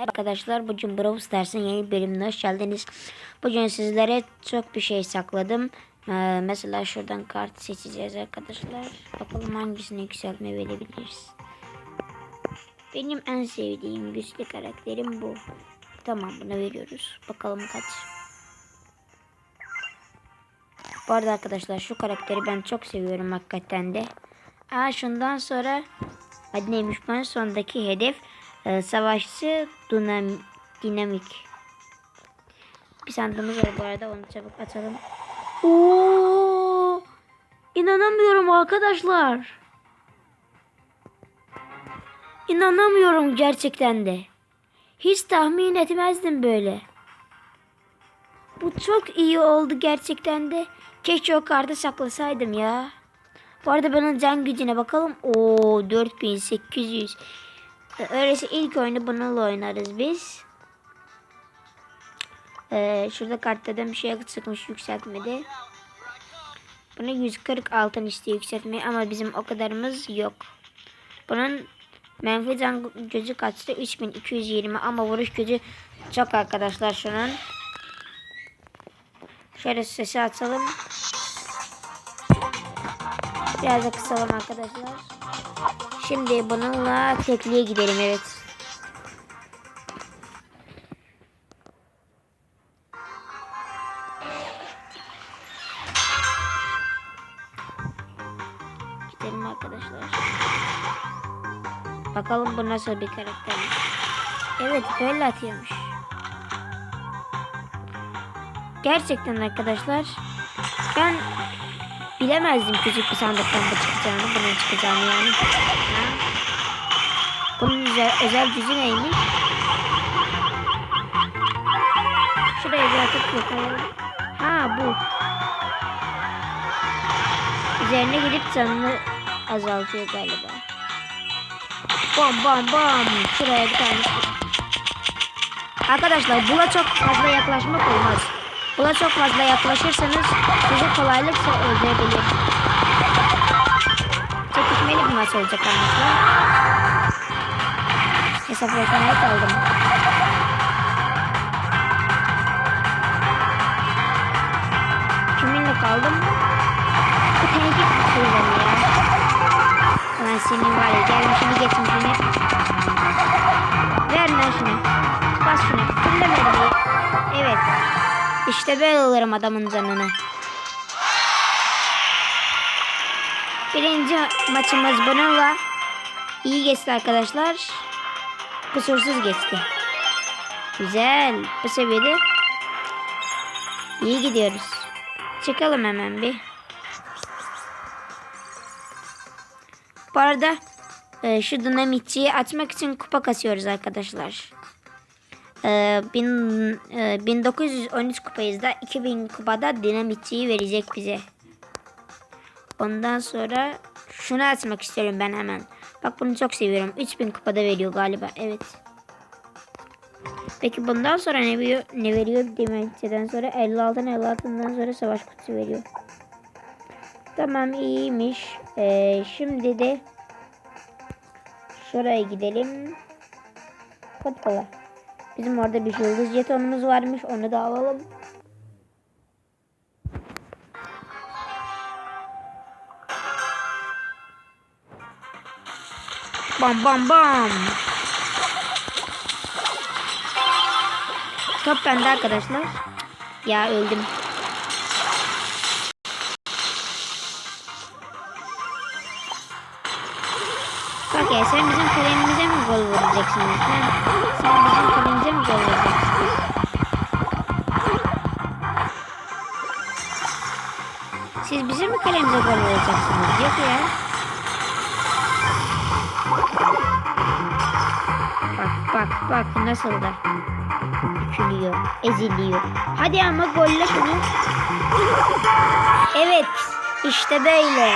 Arkadaşlar bugün Brawl Stars'ın yeni bölümüne hoş geldiniz. Bugün sizlere çok bir şey sakladım. Ee, mesela şuradan kart seçeceğiz arkadaşlar. Bakalım hangisini yükseltme verebiliriz. Benim en sevdiğim güçlü karakterim bu. Tamam bunu veriyoruz. Bakalım kaç. Bu arada arkadaşlar şu karakteri ben çok seviyorum hakikaten de. Aa şundan sonra adı neymiş bunun sondaki hedef e, savaşçı dinam, dinamik. Bir sandığımız var bu arada onu çabuk açalım. Oo! İnanamıyorum arkadaşlar. İnanamıyorum gerçekten de. Hiç tahmin etmezdim böyle. Bu çok iyi oldu gerçekten de. Keşke o kartı saklasaydım ya. Bu arada bunun can gücüne bakalım. Oo 4800. Öyleyse ilk oyunu bununla oynarız biz. Ee, şurada kartlardan bir şey çıkmış yükseltmedi. Bunu 140 altın istiyor yükseltmeyi ama bizim o kadarımız yok. Bunun menfi can gücü kaçtı? 3220 ama vuruş gücü çok arkadaşlar şunun. Şöyle sesi açalım. Biraz da kısalım arkadaşlar. Şimdi bununla tekliğe gidelim evet. Gidelim arkadaşlar. Bakalım bu nasıl bir karakter. Evet böyle atıyormuş. Gerçekten arkadaşlar ben bilemezdim küçük bir sandıktan bu çıkacağını, bunun çıkacağını yani. Ha? Bunun özel, özel gücü neymiş? Şuraya bir atıp bakalım. Ha bu. Üzerine gidip canını azaltıyor galiba. Bam bam bam. Şuraya bir tane. Arkadaşlar buna çok fazla yaklaşmak olmaz. Buna çok fazla yaklaşırsanız sizi kolaylıkla öldürebilir. Çekişmeli bir maç olacak arkadaşlar. Hesaplaşmaya kaldım. Kiminle kaldım? Bu teneke kutuyla ya. Lan senin var ya gelmişini geçmişini. Ver lan şunu. Bas şunu. İşte böyle alırım adamın canını. Birinci maçımız bununla iyi geçti arkadaşlar. Kusursuz geçti. Güzel. Bu seviyede iyi gidiyoruz. Çıkalım hemen bir. Bu arada e, şu dinamitçiyi açmak için kupa kasıyoruz arkadaşlar. E, bin, e, 1913 kupayız da 2000 kupada dinamitçiyi verecek bize. Ondan sonra şunu açmak istiyorum ben hemen. Bak bunu çok seviyorum. 3000 kupada veriyor galiba. Evet. Peki bundan sonra ne veriyor? Ne veriyor dinamitçiden sonra 56'dan 56'dan sonra savaş kutusu veriyor. Tamam iyiymiş. Ee, şimdi de şuraya gidelim. Futbola. Bizim orada bir yıldız jetonumuz varmış. Onu da alalım. Bam bam bam. Top bende arkadaşlar. Ya öldüm. Bak ya sen bizim kalemimize mi gol vuracaksın? Sen, sen bizim kalemize mi gol vuracaksın? Siz bizim mi kalemize gol vuracaksınız? Yok ya. Bak bak bak nasıl da bükülüyor, eziliyor. Hadi ama golle şunu. Evet, işte böyle.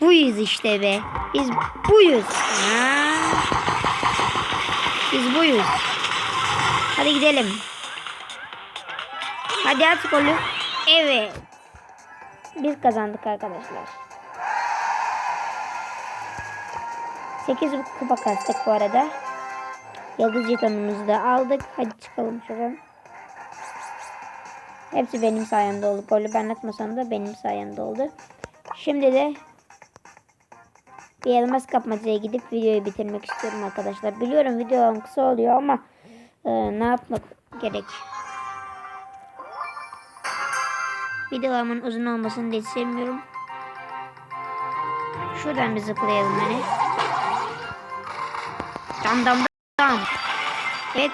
Buyuz işte be. Biz buyuz. Ha? Biz buyuz. Hadi gidelim. Hadi at golü. Evet. Biz kazandık arkadaşlar. 8 kupa kastık bu arada. Yıldız jetonumuzu da aldık. Hadi çıkalım şuradan. Hepsi benim sayemde oldu. Golü ben atmasam da benim sayemde oldu. Şimdi de bir elmas kapmacaya gidip videoyu bitirmek istiyorum arkadaşlar. Biliyorum videolarım kısa oluyor ama e, ne yapmak gerek? Videolarımın uzun olmasını da hiç sevmiyorum. Şuradan bir zıplayalım hani. Dam dam dam. Evet.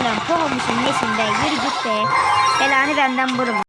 Ulan poğumuşsun nesin be yürü git be. Belanı benden vurma.